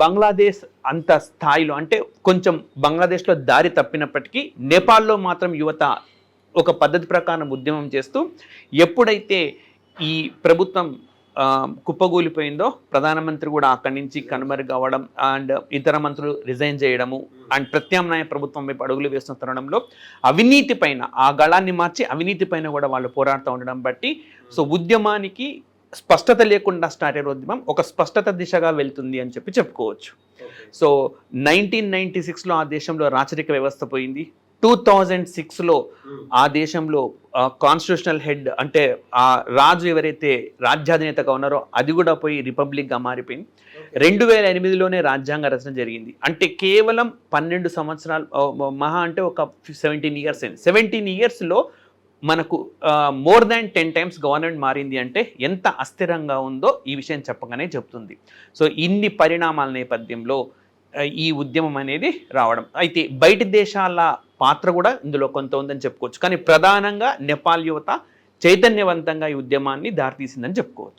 బంగ్లాదేశ్ అంత స్థాయిలో అంటే కొంచెం బంగ్లాదేశ్లో దారి తప్పినప్పటికీ నేపాల్లో మాత్రం యువత ఒక పద్ధతి ప్రకారం ఉద్యమం చేస్తూ ఎప్పుడైతే ఈ ప్రభుత్వం కుప్పగూలిపోయిందో ప్రధానమంత్రి కూడా అక్కడి నుంచి కనుమరుగవ్వడం అండ్ ఇతర మంత్రులు రిజైన్ చేయడము అండ్ ప్రత్యామ్నాయ ప్రభుత్వం వైపు అడుగులు వేస్తున్న తరుణంలో అవినీతి పైన ఆ గళాన్ని మార్చి అవినీతి పైన కూడా వాళ్ళు పోరాడుతూ ఉండడం బట్టి సో ఉద్యమానికి స్పష్టత లేకుండా స్టార్ట్ అయిన ఉద్యమం ఒక స్పష్టత దిశగా వెళ్తుంది అని చెప్పి చెప్పుకోవచ్చు. సో నైన్టీన్ నైన్టీ సిక్స్లో ఆ దేశంలో రాచరిక వ్యవస్థ పోయింది. టూ థౌజండ్ సిక్స్లో ఆ దేశంలో కాన్స్టిట్యూషనల్ హెడ్ అంటే ఆ రాజు ఎవరైతే రాజ్యాధినేతగా ఉన్నారో అది కూడా పోయి రిపబ్లిక్గా మారిపోయింది. రెండు వేల ఎనిమిదిలోనే రాజ్యాంగ రచన జరిగింది. అంటే కేవలం పన్నెండు సంవత్సరాలు మహా అంటే ఒక సెవెంటీన్ ఇయర్స్ అయింది. సెవెంటీన్ ఇయర్స్లో మనకు more than ten times government మారింది అంటే ఎంత అస్థిరంగా ఉందో ఈ విషయం చెప్పగానే చెప్తుంది. సో ఇన్ని పరిణామాల నేపథ్యంలో ఈ ఉద్యమం అనేది రావడం. అయితే బయటి దేశాల పాత్ర కూడా ఇందులో కొంత ఉందని చెప్పుకోవచ్చు. కానీ ప్రధానంగా నేపాల్ యువత చైతన్యవంతంగా ఈ ఉద్యమాన్ని దారితీసిందని చెప్పుకోవచ్చు.